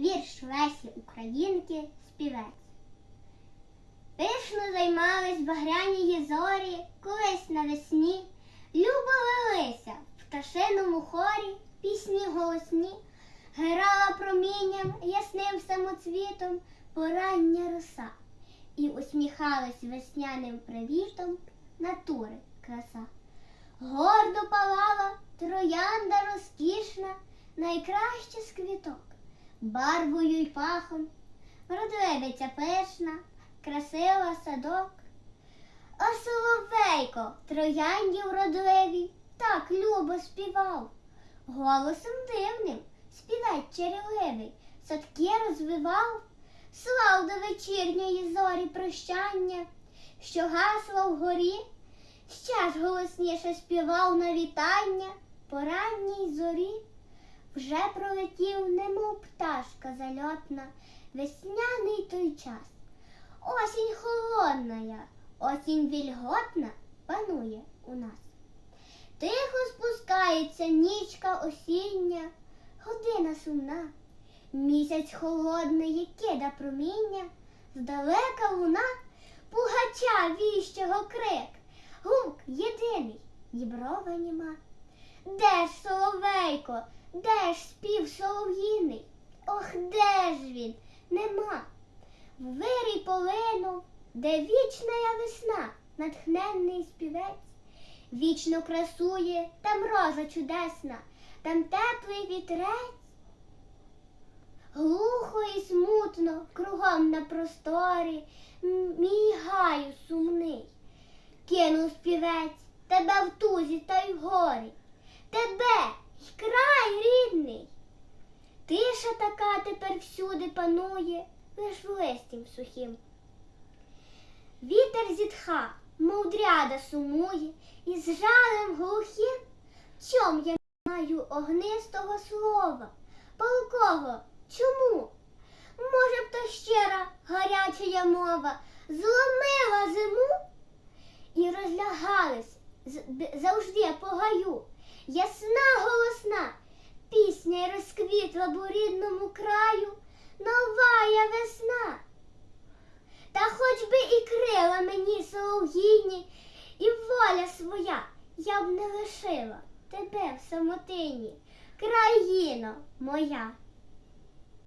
Вірш Лесі Українки співець. Пишно займались багряні зорі, колись навесні, любо лилися в пташиному хорі пісні голосні, грала промінням ясним самоцвітом порання роса, і усміхалась весняним привітом натури краса. Гордо палала троянда розкішна, найкраща з квіток, барвою й пахом, вродливиця пишна, красива садок. А соловейко троянді вродливій так любо співав, голосом дивним співець чарівливий, садки розвивав, слав до вечірньої зорі прощання, що гасла вгорі, ще ж голосніше співав на вітання по ранній зорі. Вже пролетів, немов пташка зальотна, весняний той час. Осінь холодная, осінь вільготна панує у нас. Тихо спускається нічка осіння, година сумна, місяць холодний кида проміння, здалека луна, пугача віщого крик, гук єдиний, діброва німа. Де ж соловейко, де ж спів солов'їний? Ох, де ж він? Нема. В вирій полинув, де вічна я весна, натхненний співець, вічно красує, там роза чудесна, там теплий вітрець. Глухо і смутно кругом на просторі, мій гаю сумний. Кинув співець тебе в тузі та й горі, тебе край рідний. Тиша така тепер всюди панує, лиш в листім сухім. Вітер зітха, мов дряда сумує, і з жалем глухим, чом я маю огнистого слова, палкого, чому? Може б то щира гарячая мова зломила зиму і розлягались завжди по гаю, ясна пісня розквітла б у рідному краю, новая весна. Та хоч би і крила мені солов'їні, і воля своя, я б не лишила тебе в самотині, країно моя.